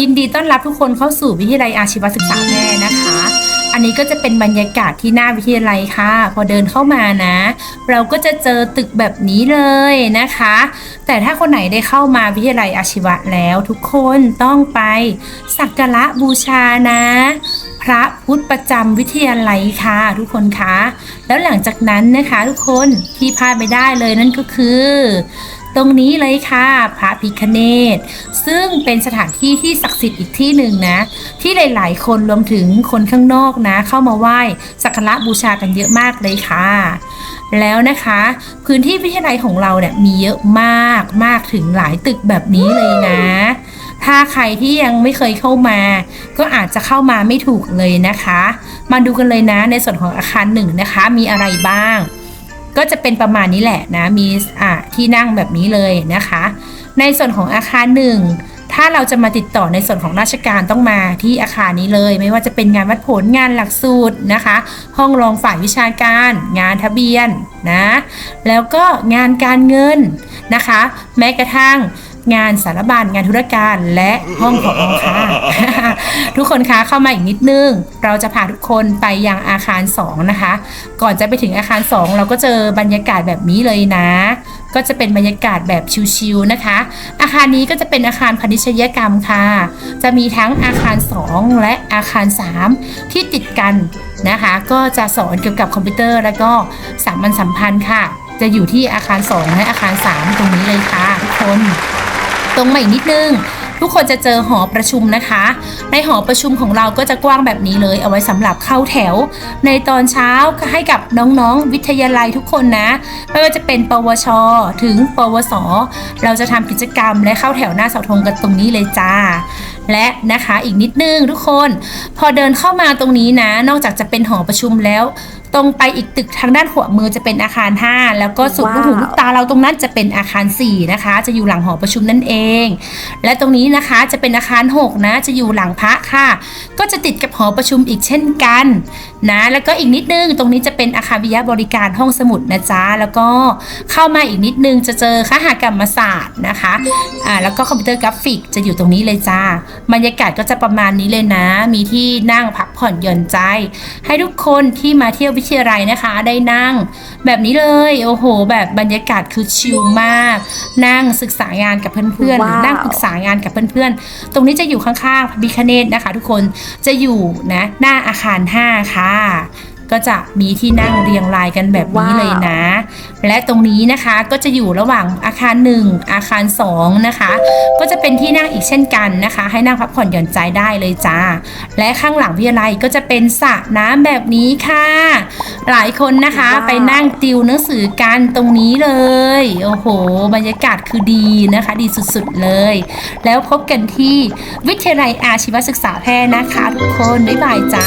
ยินดีต้อนรับทุกคนเข้าสู่วิทยาลัยอาชีวศึกษาแม่นะคะ อันนี้ก็จะเป็นบรรยากาศที่หน้าวิทยาลัยค่ะ พอเดินเข้ามานะ เราก็จะเจอตึกแบบนี้เลยนะคะ แต่ถ้าคนไหนได้เข้ามาวิทยาลัยอาชีวะแล้ว ทุกคนต้องไปสักการะบูชานะ พระพุทธประจำวิทยาลัยค่ะ ทุกคนคะแล้วหลังจากนั้นนะคะ ทุกคนที่พลาดไม่ได้เลยนั่นก็คือ ตรงนี้เลยค่ะ พระพิคเนตซึ่งเป็นสถานที่ที่ศักดิ์สิทธิ์อีกที่หนึ่งนะ ที่หลาย ๆ คนรวมถึงคนข้างนอกนะ เข้ามาไหว้สักการะบูชากันเยอะมากเลยค่ะแล้วนะคะ พื้นที่วิทยาลัยของเราเนี่ยมีเยอะมากมากถึงหลายตึกแบบนี้เลยนะ ถ้าใครที่ยังไม่เคยเข้ามา ก็อาจจะเข้ามาไม่ถูกเลยนะคะ มาดูกันเลยนะในส่วนของอาคารหนึ่งนะคะ มีอะไรบ้าง ก็จะเป็นประมาณนี้แหละนะ มีอ่าที่นั่งแบบนี้เลยนะคะ ในส่วนของอาคารหนึ่งถ้าเราจะมาติดต่อในส่วนของราชการต้องมาที่อาคารนี้เลย ไม่ว่าจะเป็นงานวัดผลงานหลักสูตรนะคะ ห้องรองฝ่ายวิชาการ งานทะเบียนนะแล้วก็งานการเงินนะคะ แม้กระทั่ง งานสารบัญงานธุรการและห้องของค่ะ ทุกคนคะเข้ามาอีกนิดนึง เราจะพาทุกคนไปยังอาคาร 2 นะคะ ก่อนจะไปถึงอาคาร 2 เราก็เจอบรรยากาศแบบนี้เลยนะ ก็จะเป็นบรรยากาศแบบชิลๆนะคะ อาคารนี้ก็จะเป็นอาคารพาณิชยกรรมค่ะ จะมีทั้งอาคาร 2 และอาคาร 3 ที่ติดกันนะคะ ก็จะสอนเกี่ยวกับคอมพิวเตอร์ แล้วก็สามัญสัมพันธ์ค่ะ จะอยู่ที่อาคาร 2 และอาคาร 3 ตรงนี้เลยค่ะทุกคน ตรงมาอีกนิดนึง ทุกคนจะเจอหอประชุมนะคะ ในหอประชุมของเราก็จะกว้างแบบนี้เลย เอาไว้สำหรับเข้าแถว ในตอนเช้าให้กับน้องๆ วิทยาลัยทุกคนนะ ไม่ว่าจะเป็น ปวช ถึง ปวส เราจะทำกิจกรรมและเข้าแถวหน้าเสาธงกันตรงนี้เลยจ้าและนะคะอีกนิดนึงทุกคน พอเดินเข้ามาตรงนี้นะ นอกจากจะเป็นหอประชุมแล้ว ตรงไปอีกตึกทางด้านขวามือจะเป็นอาคาร 5 แล้วก็สุดลูกหูลูกตาเราตรงนั้นจะเป็นอาคาร 4 นะคะ จะอยู่หลังหอประชุมนั่นเอง และตรงนี้นะคะจะเป็นอาคาร 6 นะ จะอยู่หลังพระค่ะ ก็จะติดกับหอประชุมอีกเช่นกันนะแล้วก็อีกนิดนึงตรงนี้จะเป็นอาคารวิทยาบริการห้องสมุดนะจ๊ะแล้วก็เข้ามาอีกนิดนึงจะเจอคหากรรมศาสตร์นะคะอ่าแล้วก็คอมพิวเตอร์กราฟิกจะอยู่ตรงนี้เลยจ้าบรรยากาศก็จะประมาณนี้เลยนะ มีที่นั่งพักผ่อนหย่อนใจ ให้ทุกคนที่มาเที่ยววิทยาลัยนะคะ ได้นั่ง แบบนี้เลยโอ้โห แบบบรรยากาศคือชิลมาก นั่งศึกษางานกับเพื่อนๆหรือว้าวนั่งปรึกษางานกับเพื่อนๆ ตรงนี้จะอยู่ข้างๆพระพิคเนตนะคะ ทุกคนจะอยู่นะหน้าอาคาร 5 ค่ะก็จะมีที่นั่งเรียงรายกันแบบนี้เลยนะ และตรงนี้นะคะก็จะอยู่ระหว่างอาคาร 1 อาคาร 2 นะคะ ก็จะเป็นที่นั่งอีกเช่นกันนะคะ ให้นั่งพักผ่อนหย่อนใจได้เลยจ้า และข้างหลังวิทยาลัยก็จะเป็นสระน้ำแบบนี้ค่ะ หลายคนนะคะว้าวไปนั่งติวหนังสือกันตรงนี้เลย โอ้โห บรรยากาศคือดีนะคะ ดีสุดๆเลย แล้วพบกันที่วิทยาลัยอาชีวศึกษาแพทย์นะคะ ทุกคนบ๊ายบายจ้า